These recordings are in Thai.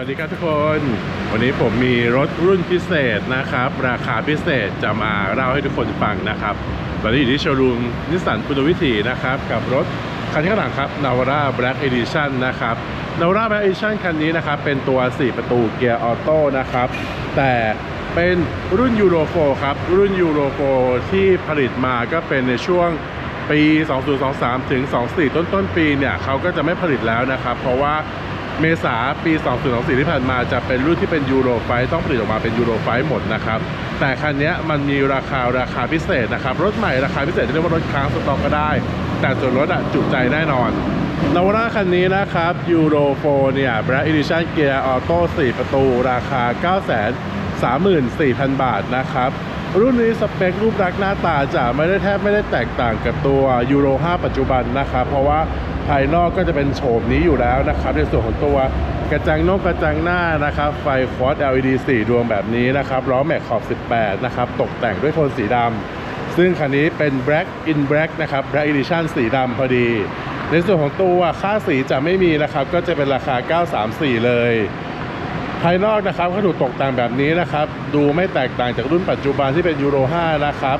วัสดีครับทุกคน วันนี้ผมมีรถรุ่นพิเศษนะครับ ราคาพิเศษจะมาเล่าให้ทุกคนฟังนะครับตอนนี้อยู่ที่โชว์รูมนิสสันคุณวิถีนะครับ กับรถคันที่ข้างหลังครับ Navara Black Edition นะครับ Navara Black Edition คันนี้นะครับ เป็นตัว 4 ประตูเกียร์ออโต้นะครับ แต่เป็นรุ่นยูโร4ครับ รุ่นยูโร4ที่ผลิตมาก็เป็นในช่วงปี 2023 ถึง 24 ต้นต้นปีเนี่ยเขาก็จะไม่ผลิตแล้วนะครับ เพราะว่า เมษาปี 2024 ที่ผ่านมาจะเป็นรุ่นที่เป็นยูโรไฟต้องผลิตออกมาเป็นยูโรไฟหมดนะครับ แต่คันนี้มันมีราคาราคาพิเศษนะครับ รถใหม่ราคาพิเศษจะเรียกว่ารถค้างสต็อกก็ได้ แต่ส่วนลดอะจุใจแน่นอนนาวร่าคันนี้นะครับยูโร4เนี่ย Black Edition Gear Auto 4ประตู ราคา 934,000 บาทนะครับ รุ่นนี้สเปครูปลักษณ์หน้าตาจะไม่ได้แทบไม่ได้แตกต่างกับตัวยูโร5ปัจจุบันนะครับ เพราะว่าภายนอกก็จะเป็นโฉมนี้อยู่แล้วนะครับ ในส่วนของตัวกระจังนกกระจังหน้านะครับ ไฟควอด LED 4 ดวงแบบนี้นะครับล้อแม็กขอบ 18 นะครับ ตกแต่งด้วยโทนสีดำซึ่งคันนี้เป็น Black in Black นะครับ Black Edition สีดำพอดี ในส่วนของตัวค่าสีจะไม่มีนะครับ ก็จะเป็นราคา 934 เลย ภายนอกนะครับก็ถูกตกแต่งแบบนี้นะครับ ดูไม่แตกต่างจากรุ่นปัจจุบันที่เป็นยูโร 5 นะครับ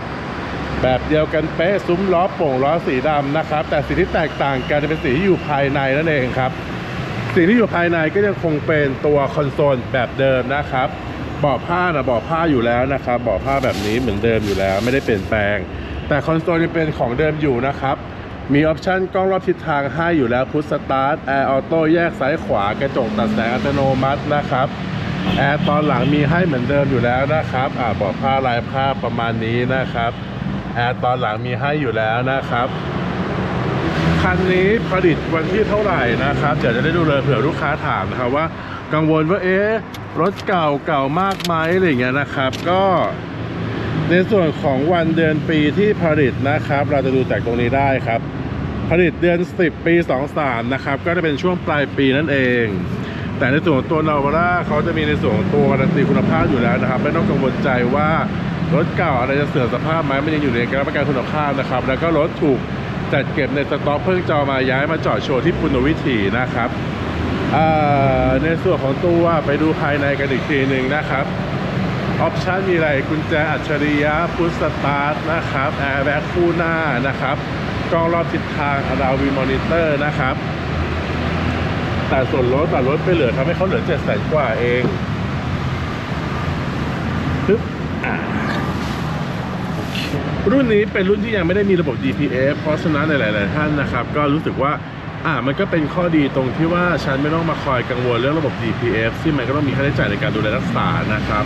แบบเดียวกันเป๊ะซุ้มล้อโป่งล้อสีดำนะครับ แต่สิ่งที่แตกต่างกันจะเป็นสีที่อยู่ภายในนั่นเองครับสิ่งที่อยู่ภายในก็ยังคงเป็นตัวคอนโซลแบบเดิมนะครับเบาะผ้านะเบาะผ้าอยู่แล้วนะครับเบาะผ้าแบบนี้เหมือนเดิมอยู่แล้ว ไม่ได้เปลี่ยนแปลง แต่คอนโซลยังเป็นของเดิมอยู่นะครับ มีออปชันกล้องรอบทิศทางให้อยู่แล้วพุทสตาร์ทแอร์ออโต้แยกซ้ายขวากระจกตัดแสงอัตโนมัตินะครับแอร์ตอนหลังมีให้เหมือนเดิมอยู่แล้วนะครับอ่าบาะผ้าลายผ้าประมาณนี้นะครับแอร์ตอนหลังมีให้อยู่แล้วนะครับคันนี้ผลิตวันที่เท่าไหร่นะครับเดี๋ยวจะได้ดูเลยเผื่อลูกค้าถามนะครับว่า กังวลว่าเอ๊ะรถเก่าเก่ามากไหมอะไรอย่างเงี้ยนะครับ ก็ ในส่วนของวันเดือนปีที่ผลิตนะครับ เราจะดูจากตรงนี้ได้ครับ ผลิตเดือน 10 ปี 23 นะครับ ก็จะเป็นช่วงปลายปีนั่นเอง แต่ในส่วนของตัวนาวาร่าเขาจะมีในส่วนของตัวการันตีคุณภาพอยู่แล้วนะครับ ไม่ต้องกังวลใจว่ารถเก่าอะไรจะเสื่อมสภาพไหมมันยังอยู่ในการรับประกันคุณภาพนะครับ แล้วก็รถถูกจัดเก็บในสต็อกเพิ่งจะเอมาย้ายมาจอดโชว์ที่ปุณวิถีนะครับในส่วนของตัวไปดูภายในกันอีกทีหนึ่งนะครับ ออปชันมีอะไรกุญแจอัจฉริยะพุทสตาร์ทนะครับแอร์แบ็กคู่หน้านะครับกล้องรอบทิศทางอะดาวีมอนิเตอร์นะครับ แต่ส่วนลดแต่ลดไปเหลือทำให้เขาเหลือเจ็ดแสนกว่าเองปึ๊บอ่ารุ่นนี้เป็นรุ่นที่ยังไม่ได้มีระบบ GPS เพราะฉะนั้นหลาย ๆ ท่านนะครับ ก็รู้สึกว่าอ่ามันก็เป็นข้อดีตรงที่ว่าฉันไม่ต้องมาคอยกังวลเรื่องระบบ DPF ซึ่งมันก็ต้องมีค่าใช้จ่ายในการดูแลรักษานะครับ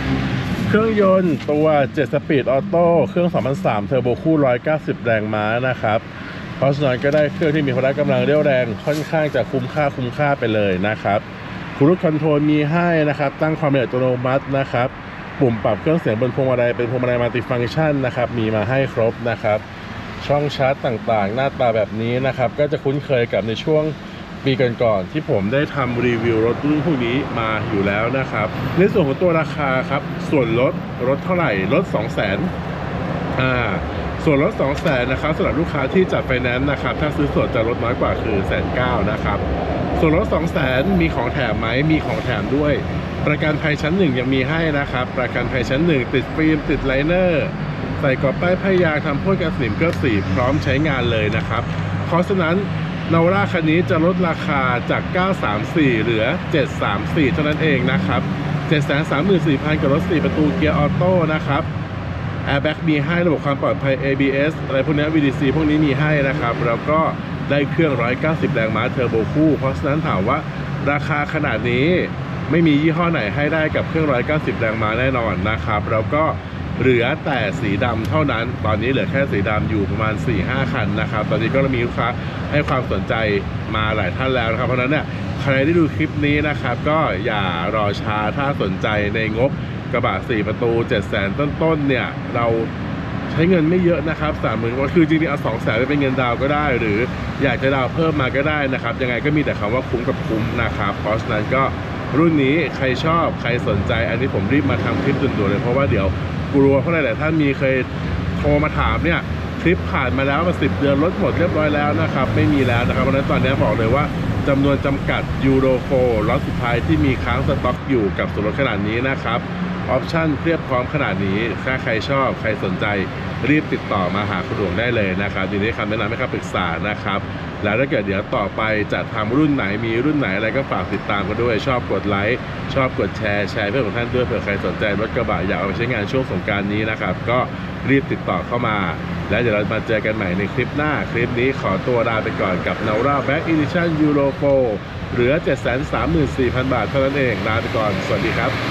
เครื่องยนต์ตัว 7 สปีดออโต้เครื่อง 2003 เทอร์โบคู่ 190 แรงม้านะครับ เพราะฉะนั้นก็ได้เครื่องที่มีพละกำลังเรี่ยวแรงค่อนข้างจะคุ้มค่าคุ้มค่าไปเลยนะครับคูรุคอนโทรลมีให้นะครับ ตั้งความเร็วอัตโนมัตินะครับ ปุ่มปรับเครื่องเสียงบนพวงมาลัยเป็นพวงมาลัยมัลติฟังก์ชันนะครับ มีมาให้ครบนะครับ ช่องชาร์จต่างๆ หน้าตาแบบนี้นะครับ ก็จะคุ้นเคยกับในช่วง ปีก่อนๆที่ผมได้ทำรีวิวรถรุ่นพวกนี้มาอยู่แล้วนะครับ ในส่วนของตัวราคาครับ ส่วนลดรถเท่าไหร่ลด 2 0 0 0 0 0อ่าส่วนลด2 0 0 0 0 0นะครับสำหรับลูกค้าที่จัดไฟแนนซ์นะครับ ถ้าซื้อสดจะลดน้อยกว่าคือแสนเก้านะครับ ส่วนลด2 0 0 0 0 0มีของแถมไหมมีของแถมด้วย ประกันภัยชั้นหนึ่งยังมีให้นะครับ ประกันภัยชั้นหนึ่งติดฟิล์มติดไลเนอร์ใส่กรอบป้ายพยางทำพ่นกันสนิมเคลือบสีพร้อมใช้งานเลยนะครับ เพราะฉะนั้น นาวาร่าคันนี้จะลดราคาจาก 934 เหลือ 734 เท่านั้นเองนะครับ 734,000 กับรถ 4 ประตูเกียร์ออโต้นะครับแอร์แบ็กมีให้ระบบความปลอดภัย ABS อะไรพวกนี้ VDC พวกนี้มีให้นะครับ แล้วก็ได้เครื่อง 190 แรงม้าเทอร์โบคู่ เพราะฉะนั้นถามว่าราคาขนาดนี้ไม่มียี่ห้อไหนให้ได้กับเครื่อง 190 แรงม้าแน่นอนนะครับ แล้วก็ เหลือแต่สีดำเท่านั้น ตอนนี้เหลือแค่สีดำอยู่ประมาณ 4-5 คันนะครับ ตอนนี้ก็มีลูกค้าให้ความสนใจมาหลายท่านแล้วนะครับ เพราะฉะนั้นเนี่ยใครที่ดูคลิปนี้นะครับ ก็อย่ารอช้าถ้าสนใจในงบกระบะ 4 ประตู 7 0 0 0 0 ต้นๆ เนี่ย เราใช้เงินไม่เยอะนะครับสามหมื่นก็คือจริงๆเอา2 0 0 0 0 0ไปเป็นเงินดาวก็ได้ หรืออยากจะดาวเพิ่มมาก็ได้นะครับ ยังไงก็มีแต่คำว่าคุ้มกับคุ้มนะครับ เพราะฉะนั้นก็รุ่นนี้ใครชอบใครสนใจ อันนี้ผมรีบมาทำคลิปด่วนๆเลยเพราะว่าเดี๋ยว กลัวเพราะหลายๆท่านมีเคยโทรมาถามเนี่ยคลิปผ่านมาแล้วมาสิบเดือนลดหมดเรียบร้อยแล้วนะครับ ไม่มีแล้วนะครับเพราะฉะนั้นตอนนี้บอกเลยว่าจำนวนจำกัดยูโรโฟล็อตสุดท้ายที่มีค้างสต็อกอยู่กับส่วนลดขนาดนี้นะครับออปชั่นเรียบพร้อมขนาดนี้ ถ้าใครชอบใครสนใจรีบติดต่อมาหาคุณหลวงได้เลยนะครับยินดีคำแนะนำให้คำปรึกษานะครับ แล้วถ้าเกิดเดี๋ยวต่อไปจะทำรุ่นไหนมีรุ่นไหนอะไรก็ฝากติดตามกันด้วย ชอบกดไลค์ชอบกดแชร์แชร์เพื่อนของท่านด้วยเผื่อใครสนใจรถกระบะอยากเอาไปใช้งานช่วงสงการนี้นะครับ ก็รีบติดต่อเข้ามา แล้วเดี๋ยวเรามาเจอกันใหม่ในคลิปหน้า คลิปนี้ขอตัวลาไปก่อนกับ n a u r a Back Edition Euro 4เหลือ 734,000 บาทเท่านั้นเองลาไปก่อน สวัสดีครับ